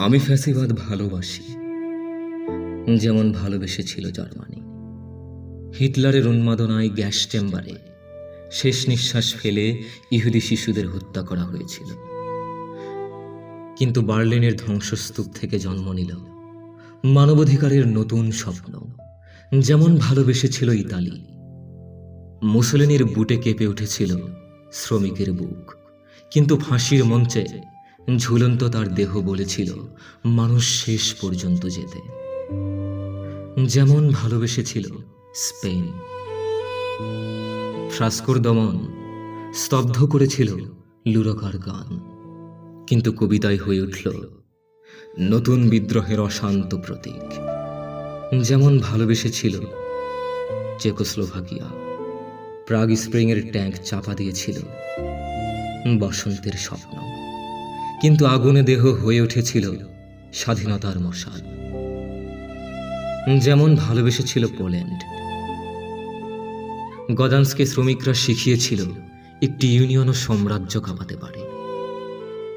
আমি ফ্যাসিবাদ ভালোবাসি, যেমন ভালোবেসেছিল জার্মানি। হিটলারের উন্মাদনায় গ্যাস চেম্বারে শেষ নিঃশ্বাস ফেলে ইহুদি শিশুদের হত্যা করা হয়েছিল। কিন্তু বার্লিনের ধ্বংসস্তূপ থেকে জন্ম নিল মানবাধিকারের নতুন স্বপ্ন, যেমন ভালোবেসেছিল ইতালি। মুসলিনের বুটে কেঁপে উঠেছিল শ্রমিকের বুক, কিন্তু ফাঁসির মঞ্চে ঝুলন্ত তার দেহ বলেছিল, মানুষ শেষ পর্যন্ত যেতে। যেমন ভালোবেসেছিল স্পেন। ফ্রাস্কোর দমন স্তব্ধ করেছিল লুরকার গান। কিন্তু কবিতায় হয়ে উঠল নতুন বিদ্রোহের অশান্ত প্রতীক। যেমন ভালোবেসেছিল চেকোস্লোভাকিয়া, প্রাগ স্প্রিংয়ের ট্যাঙ্ক চাপা দিয়েছিল বসন্তের স্বপ্ন। কিন্তু আগুনে দেহ হয়ে উঠেছিল স্বাধীনতার মশাল। যেমন ভালোবেসেছিল পোল্যান্ড। গদান্সকে শ্রমিকরা শিখিয়েছিল, একটি ইউনিয়ন ও সাম্রাজ্য কাঁপাতে পারে।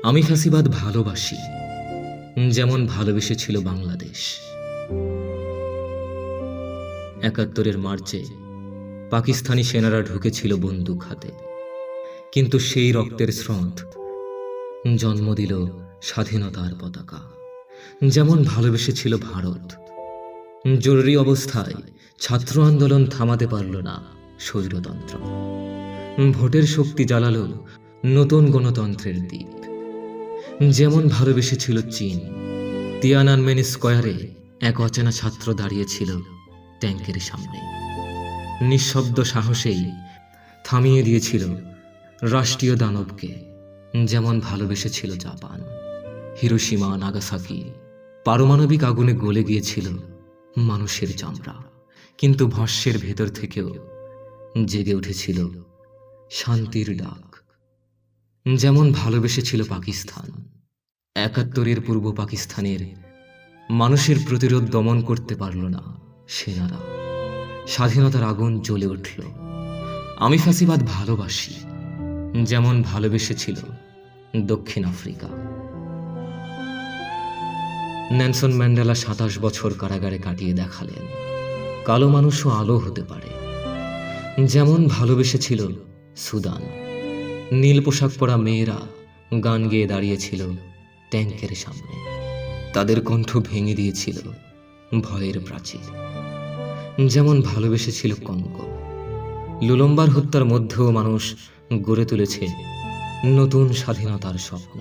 আমি ফ্যাসিবাদ ভালোবাসি, যেমন ভালোবেসেছিল বাংলাদেশ। একাত্তরের মার্চে পাকিস্তানি সেনারা ঢুকেছিল বন্দুক হাতে। কিন্তু সেই রক্তের স্রোত জন্ম দিল স্বাধীনতার পতাকা। যেমন ভালোবেসেছিল ভারত। জরুরি অবস্থায় ছাত্র আন্দোলন থামাতে পারল না স্বৈরতন্ত্র ভোটের শক্তি জ্বালালো নতুন গণতন্ত্রের দ্বীপ। যেমন ভালোবেসেছিল চীন, তিয়ানানমেন স্কোয়ারে এক অচেনা ছাত্র দাঁড়িয়েছিল ট্যাঙ্কের সামনে। নিঃশব্দ সাহসেই থামিয়ে দিয়েছিল রাষ্ট্রীয় দানবকে। যেমন ভালোবেসেছিল জাপান হিরোসীমা নাগাসাকি, পারমাণবিক আগুনে গলে গিয়েছিল মানুষের চামড়া। কিন্তু ভস্যের ভেতর থেকেও জেগে উঠেছিল শান্তির ডাক। যেমন ভালোবেসেছিল পাকিস্তান, একাত্তরের পূর্ব পাকিস্তানের মানুষের প্রতিরোধ দমন করতে পারল না সেনারা। স্বাধীনতার আগুন জ্বলে উঠল। আমি ফ্যাসিবাদ ভালোবাসি, যেমন ভালোবেসেছিল দক্ষিণ আফ্রিকা। ন্যানসন ম্যান্ডেলা সাতাশ বছর কারাগারে কাটিয়ে দেখালেন। কালো মানুষও আলো হতে পারে। যেমন ভালোবেসেছিল সুদান। নীল পোশাক পরা মেয়েরা গান গেয়ে দাঁড়িয়েছিল ট্যাঙ্কের সামনে। তাদের কণ্ঠ ভেঙে দিয়েছিল ভয়ের প্রাচীর। যেমন ভালোবেসেছিল কঙ্গো লুলম্বার হত্যার মধ্যেও মানুষ গড়ে তুলেছে নতুন স্বাধীনতার স্বপ্ন।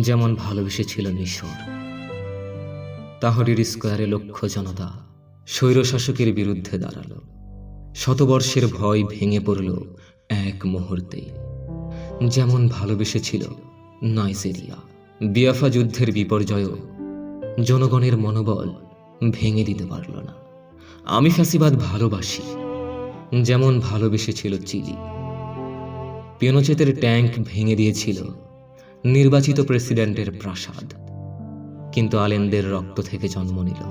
যেমন ভালোবেসেছিল মিশর, তাহরির স্কোয়ারে লক্ষ জনতা স্বৈরশাসকের বিরুদ্ধে দাঁড়াল। শতবর্ষের ভয় ভেঙে পড়ল এক মুহূর্তে। যেমন ভালোবেসেছিল নাইজেরিয়া, বিয়াফা যুদ্ধের বিপর্যয়ও জনগণের মনোবল ভেঙে দিতে পারল না। আমি ফ্যাসিবাদ ভালোবাসি, যেমন ভালোবেসেছিল চিলি। পিয়নোচেতের ট্যাঙ্ক ভেঙে দিয়েছিল নির্বাচিত প্রেসিডেন্টের প্রাসাদ। কিন্তু আলেনদের রক্ত থেকে জন্ম নিল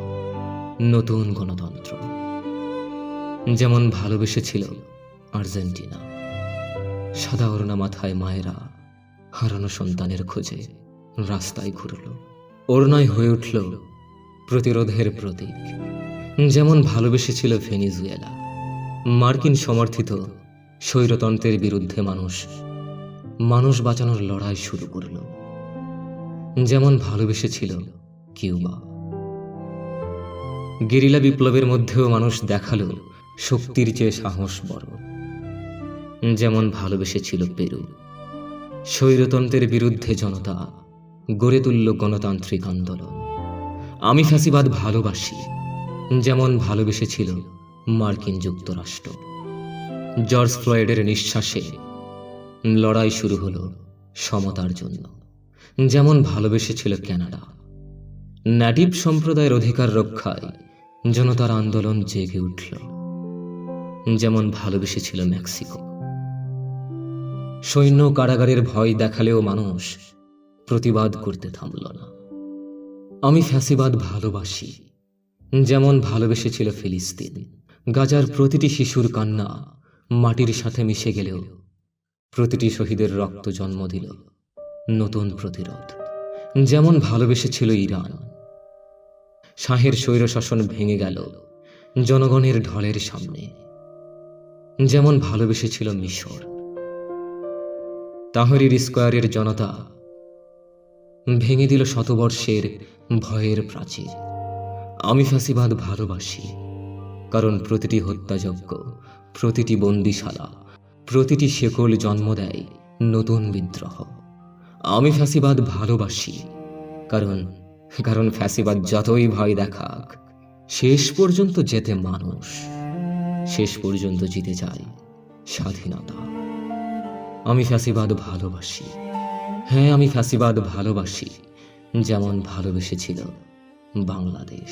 নতুন গণতন্ত্র। যেমন ভালোবেসেছিল আর্জেন্টিনা। সাদা ওড়না মাথায় মায়েরা হারানো সন্তানের খোঁজে রাস্তায় ঘুরল। ওড়নায় হয়ে উঠল প্রতিরোধের প্রতীক। যেমন ভালোবেসেছিল ভেনিজুয়েলা। মার্কিন সমর্থিত স্বৈরতন্ত্রের বিরুদ্ধে মানুষ মানুষ বাঁচানোর লড়াই শুরু করল। যেমন ভালোবেসেছিল কিউবা। গেরিলা বিপ্লবের মধ্যেও মানুষ দেখাল শক্তির চেয়ে সাহস বড়। যেমন ভালোবেসেছিল পেরু। স্বৈরতন্ত্রের বিরুদ্ধে জনতা গড়ে তুলল গণতান্ত্রিক আন্দোলন। আমি ফ্যাসিবাদ ভালোবাসি, যেমন ভালোবেসেছিল মার্কিন যুক্তরাষ্ট্র। জর্জ ফ্লয়েডের নিঃশ্বাসে লড়াই শুরু হলো সমতার জন্য। যেমন ভালোবেসেছিল ক্যানাডা। ন্যাটিভ সম্প্রদায়ের অধিকার রক্ষায় জনতার আন্দোলন জেগে উঠল। যেমন ভালোবেসেছিল মেক্সিকো। সৈন্য কারাগারের ভয় দেখালেও মানুষ প্রতিবাদ করতে থামল না। আমি ফ্যাসিবাদ ভালোবাসি। যেমন ভালোবেসেছিল ফিলিস্তিন। গাজার প্রতিটি শিশুর কান্না মাটির সাথে মিশে গেলেও প্রতিটি শহীদের রক্ত জন্ম দিল নতুন প্রতিরোধ। যেমন ভালোবেসেছিল ইরান। শাহের স্বৈরশাসন ভেঙে গেল জনগণের ঢলের সামনে। যেমন ভালোবেসেছিল মিশর। তাহরির স্কোয়ারের জনতা ভেঙে দিল শতবর্ষের ভয়ের প্রাচীর। আমি ফ্যাসিবাদ ভালোবাসি, কারণ প্রতিটি হত্যাযজ্ঞ প্রতিটি বন্দিশালা, প্রতিটি শেকল জন্ম দেয় নতুন বিদ্রোহ। আমি ফ্যাসিবাদ ভালোবাসি, কারণ কারণ ফ্যাসিবাদ যতই ভয় দেখাক, শেষ পর্যন্ত যেতে মানুষ, শেষ পর্যন্ত জিতে যায় স্বাধীনতা। আমি ফ্যাসিবাদ ভালোবাসি হ্যাঁ আমি ফ্যাসিবাদ ভালোবাসি, যেমন ভালোবেসেছিল বাংলাদেশ।